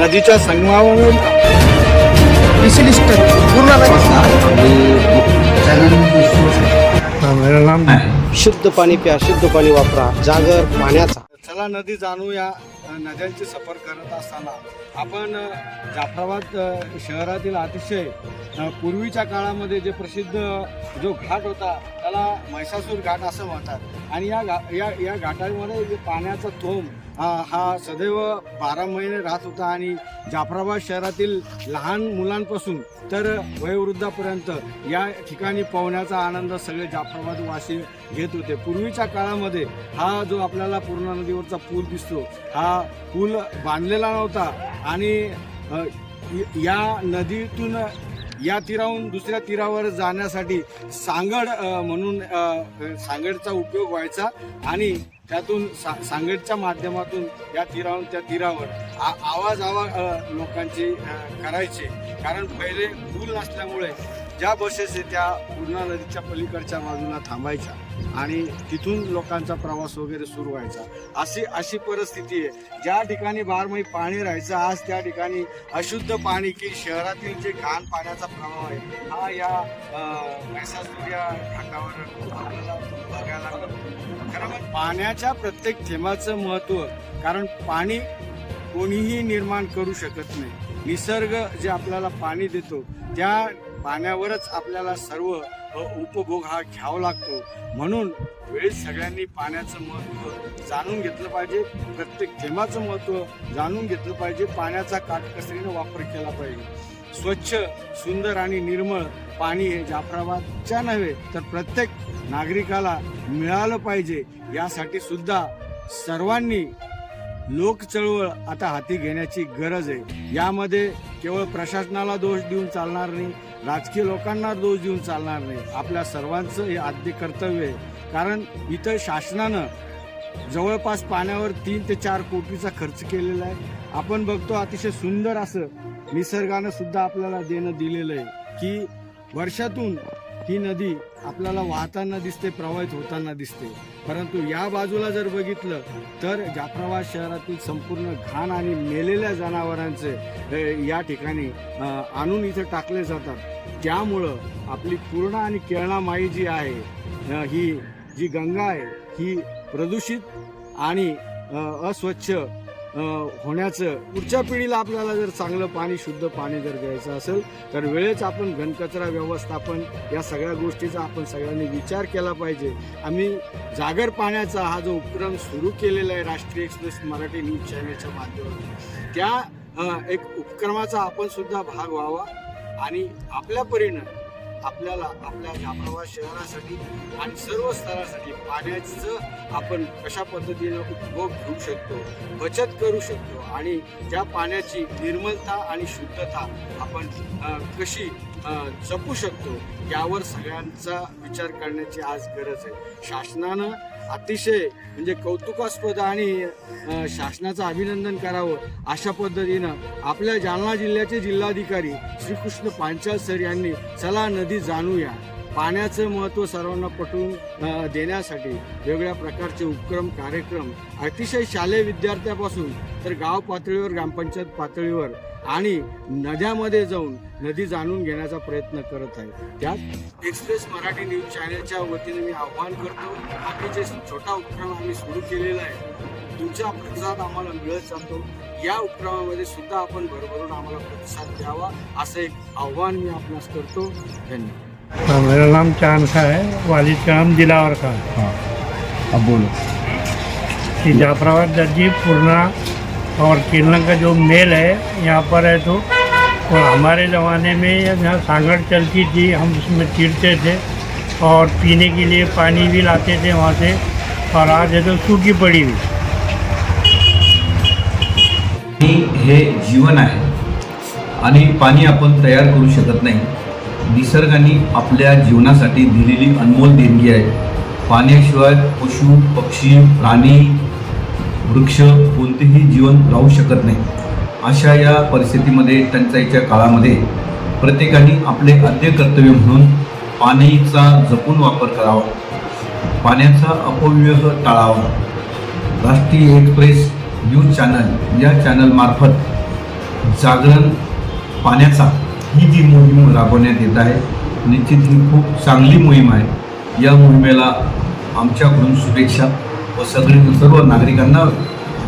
नदीच्या संगमावरून मेरा नाम शुद्ध पाणी प्या शुद्ध पाणी वापरा जागर पाण्याचा. चला नदी जाणूया नद्यांची सफर करत असताना. आपण जाफराबाद शहरातील अतिशय पूर्वीच्या काळामध्ये जे प्रसिद्ध जो घाट होता त्याला म्हैसासूर घाट असं म्हणतात. आणि या घा या या घाटामध्ये जे पाण्याचा थोंब हा हा सदैव बारा महिने राहत होता आणि जाफराबाद शहरातील लहान मुलांपासून तर वयोवृद्धापर्यंत या ठिकाणी पोहण्याचा आनंद सगळे जाफराबाद वासी घेत होते. पूर्वीच्या काळामध्ये हा जो आपल्याला पूर्णा नदीवरचा पूल दिसतो हा पूल बांधलेला नव्हता आणि या नदीतून या तीराहून दुसऱ्या तीरावर जाण्यासाठी सांगड म्हणून सांगडचा उपयोग व्हायचा आणि त्यातून सा सांगडच्या माध्यमातून या तीराहून त्या तीरावर आ आवाज आवा लोकांची करायचे. कारण पहिले पूल नसल्यामुळे ज्या बसेस आहे त्या पूर्णा नदीच्या पलीकडच्या बाजूला थांबायच्या आणि तिथून लोकांचा प्रवास वगैरे सुरू व्हायचा. अशी अशी परिस्थिती आहे. ज्या ठिकाणी बारमाही पाणी राहायचं आज त्या ठिकाणी अशुद्ध पाणी की शहरातील जे घाण पाण्याचा प्रभाव आहे हा या अं, घाटावर आपल्याला बघायला खरं म्हणजे पाण्याच्या प्रत्येक थेंबाचं महत्त्व कारण पाणी कोणीही निर्माण करू शकत नाही. निसर्ग जे आपल्याला पाणी देतो त्या पाण्यावरच आपल्याला सर्व उपभोग हा घ्यावा लागतो. म्हणून वेळेत सगळ्यांनी पाण्याचं महत्त्व जाणून घेतलं पाहिजे. प्रत्येक थेंबाचं महत्त्व जाणून घेतलं पाहिजे. पाण्याचा काटकसरीनं वापर केला पाहिजे. स्वच्छ सुंदर आणि निर्मळ पाणी हे जाफराबादच्या नव्हे तर प्रत्येक नागरिकाला मिळालं पाहिजे. यासाठी सुद्धा सर्वांनी लोक चळवळ आता हाती घेण्याची गरज आहे. यामध्ये केवळ प्रशासनाला दोष देऊन चालणार नाही राजकीय लोकांना दोष देऊन चालणार नाही. आपल्या सर्वांचं हे आद्य कर्तव्य आहे. कारण इथं शासनानं जवळपास पाण्यावर तीन ते चार कोटीचा खर्च केलेला आहे. आपण बघतो अतिशय सुंदर असं निसर्गानं सुद्धा आपल्याला देणं दिलेलं आहे की वर्षातून ही नदी आपल्याला वाहताना दिसते प्रवाहित होताना दिसते. परंतु या बाजूला जर बघितलं तर जाफराबाद शहरातील संपूर्ण घाण आणि मेलेल्या जनावरांचे या ठिकाणी आणून इथं टाकले जातात. त्यामुळं आपली पूर्ण आणि केळणा माई जी आहे ही जी गंगा आहे ही प्रदूषित आणि अस्वच्छ होण्याचं पुढच्या पिढीला आपल्याला जर चांगलं पाणी शुद्ध पाणी जर द्यायचं असेल तर वेळेच आपण घनकचरा व्यवस्थापन या सगळ्या गोष्टीचा आपण सगळ्यांनी विचार केला पाहिजे. आम्ही जागर पाण्याचा हा जो उपक्रम सुरू केलेला आहे राष्ट्रीय एक्सप्रेस मराठी न्यूज चॅनलच्या माध्यमातून त्या एक उपक्रमाचा आपण सुद्धा भाग व्हावा आणि आपल्या परीनं आपल्याला आपल्या जाफराबाद शहरासाठी आणि सर्व स्तरासाठी पाण्याचं आपण कशा पद्धतीनं उपभोग घेऊ शकतो बचत करू शकतो आणि त्या पाण्याची निर्मलता आणि शुद्धता आपण कशी जपू शकतो यावर सगळ्यांचा विचार करण्याची आज गरज आहे. शासनानं अतिशय म्हणजे कौतुकास्पद आणि शासनाचं अभिनंदन करावं अशा पद्धतीनं आपल्या जालना जिल्ह्याचे जिल्हाधिकारी श्रीकृष्ण पांचाल सर यांनी चला नदी जाणूया. पाण्याचं महत्त्व सर्वांना पटवून देण्यासाठी वेगवेगळ्या प्रकारचे उपक्रम कार्यक्रम अतिशय शालेय विद्यार्थ्यापासून तर गाव पातळीवर ग्रामपंचायत पातळीवर आणि नद्यामध्ये जाऊन नदी जाणून घेण्याचा प्रयत्न करत आहे त्यात एक्सप्रेस मराठी न्यूज चॅनलच्या वतीने मी आव्हान करतो. आम्ही जे छोटा उपक्रम आम्ही सुरू केलेला आहे. तुमचा प्रतिसाद आम्हाला मिळत जातो या उपक्रमामध्ये सुद्धा आपण भरभरून आम्हाला प्रतिसाद द्यावा असं एक आव्हान मी आपणास करतो. धन्यवाद. हाँ, मेरा नाम चाँद का है वालिद का नाम दिलावर का है। हाँ अब बोलो। कि जाफराबाद दर्जी पूर्णा और केरला का जो मेल है यहाँ पर है तो और हमारे ज़माने में यहाँ सांगड़ चलती थी हम उसमें तीरते थे और पीने के लिए पानी भी लाते थे वहाँ से और आज है तो सूखी पड़ी हुई। हे जीवन आहे। आणि पाणी आपण तयार करू शकत नाही. निसर्गाने आपल्या जीवनासाठी दिलेली अनमोल देणगी आहे. पाण्याशिवाय पशु पक्षी प्राणी वृक्ष कोणतेही जीवन राहू शकत नाही. अशा या परिस्थितीमध्ये टंचाईच्या काळामध्ये प्रत्येकाने आपले आद्य कर्तव्य म्हणून पाण्याचा जपून वापर करावा. पाण्याचा अपव्यय टाळावा. राष्ट्रीय एक्सप्रेस न्यूज चॅनल या चॅनलमार्फत जागरण पाण्याचा ही जी मोहीम राबवण्यात येत आहे निश्चित ही खूप चांगली मोहीम आहे. या मोहिमेला आमच्याकडून शुभेच्छा व सगळे सर्व नागरिकांना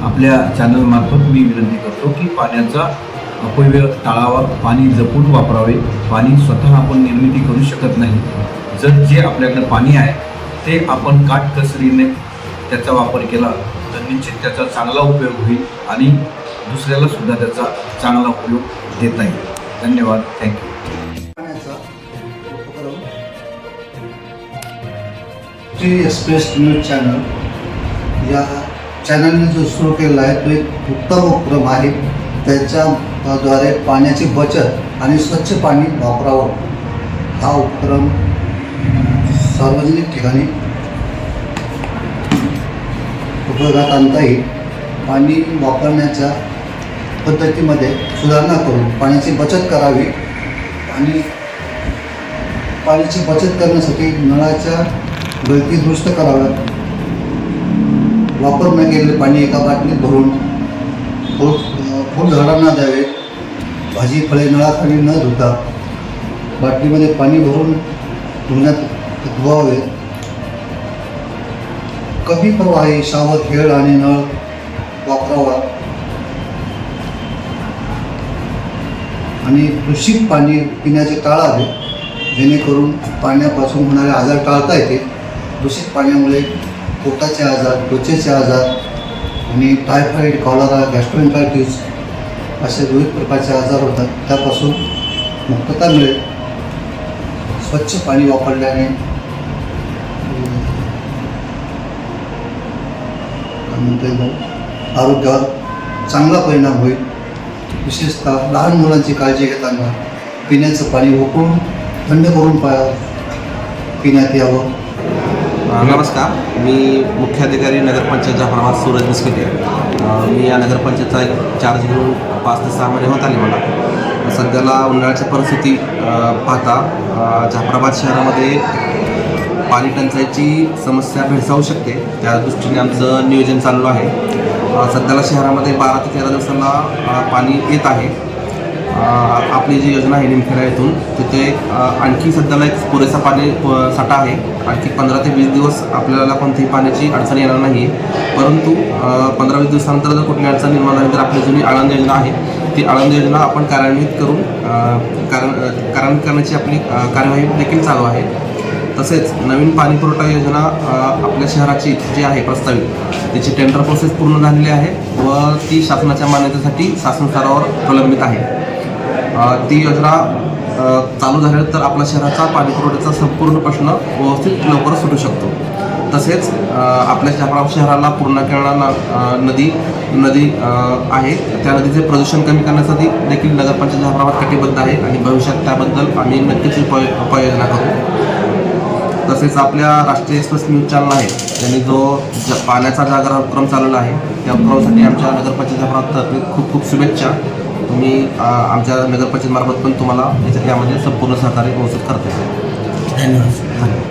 आपल्या चॅनलमार्फत मी विनंती करतो की पाण्याचा अपव्यय टाळावा पाणी जपून वापरावे पाणी स्वतः आपण निर्मिती करू शकत नाही. जर जे आपल्याकडं पाणी आहे ते आपण काटकसरीने त्याचा वापर केला तर निश्चित त्याचा चांगला उपयोग होईल आणि दुसऱ्याला सुद्धा त्याचा चांगला उपयोग देता येईल. धन्यवाद. थँक्यू उपक्रम टी एक्सप्रेस न्यूज चॅनल या चॅनलने जो सुरू केलेला आहे तो एक उत्तम उपक्रम आहे. त्याच्याद्वारे पाण्याची बचत आणि स्वच्छ पाणी वापरावं. हा उपक्रम सार्वजनिक ठिकाणी उपयोगात आणता येईल. पाणी वापरण्याच्या पद्धतीमध्ये सुधारणा करून पाण्याची बचत करावी आणि पाण्याची बचत करण्यासाठी नळाच्या गळती दुरुस्त कराव्यात. वापर न गेलेले पाणी एका बाटलीत भरून फुल फुल झाडांना द्यावे. भाजी फळे नळाखाली न धुता बाटलीमध्ये पाणी भरून धुण्यात धुवावे. कमी प्रवाही शावत खेळ आणि नळ वापरावा. आणि दूषित पाणी पिण्याचे टाळावे जेणेकरून पाण्यापासून होणारे आजार टाळता येते दूषित पाण्यामुळे पोटाचे आजार त्वचेचे आजार आणि टायफॉईड कॉलरा गॅस्ट्रोएन्टायटिस असे विविध प्रकारचे आजार होतात. त्यापासून मुक्तता मिळेल. स्वच्छ पाणी वापरल्याने काय म्हणता येईल? आरोग्यावर चांगला परिणाम होईल. विशेषतः लहान मुलांची काळजी घेताना पिण्याचं पाणी उकळून थंड करून पा पिण्यात यावं. नमस्कार. मी मुख्याधिकारी नगरपंचायत जाफराबाद सूरज बिस्किटे मी या नगरपंचायतचा एक चार्ज घेऊन पाच ते सहा महिने होत आले मला. सध्याला उन्हाळ्याची परिस्थिती पाहता जाफराबाद शहरामध्ये पाणी टंचाईची समस्या भेडसावू शकते. त्या दृष्टीने आमचं नियोजन चालू आहे. सध्याला शहरामध्ये बारा ते तेरा दिवसांना पाणी येत आहे. आपली जी योजना आहे निमखेडा येथून तिथे आणखी सध्याला एक पुरेसा पाणी साठा आहे. आणखी पंधरा ते वीस दिवस आपल्याला कोणतीही पाण्याची अडचण येणार नाही परंतु पंधरा वीस दिवसानंतर जर कुठली अडचण निर्माण झाली तर आपली जुनी आळंद योजना आहे. ती आळंद योजना आपण कार्यान्वित करून कारण कार्यान्वित करण्याची आपली कार्यवाही देखील चालू आहे. तसेच नवीन पाणी पुरवठा योजना आपल्या शहराची जी आहे प्रस्तावित त्याची टेंडर प्रोसेस पूर्ण झालेली आहे व ती शासनाच्या मान्यतेसाठी शासन स्तरावर प्रलंबित आहे. ती योजना चालू चालू झाल्यानंतर आपल्या शहराचा पाणी पुरवठ्याचा संपूर्ण प्रश्न व्यवस्थित लवकर सुटू शकतो. तसेच आपल्या शहरा शहराला पूर्ण न- नदी नदी आहे. त्या नदीचे प्रदूषण कमी करण्यासाठी देखील नगरपंचायत जाफराबाद कटिबद्ध आहे आणि भविष्यात त्याबद्दल आम्ही नक्कीच उपाय उपाययोजना करू. तसेच आपल्या राष्ट्रीय एक्सप्रेस न्यूज चॅनल आहे. त्यांनी जो ज पाण्याचा जागरा उपक्रम चालवला आहे त्या उपक्रमासाठी आमच्या नगरपंचायतमार्फत खूप खूप शुभेच्छा. तुम्ही आमच्या नगरपंचायतमार्फत पण तुम्हाला याच्या- यामध्ये संपूर्ण सहकार्य व्यवस्थित करता धन्यवाद.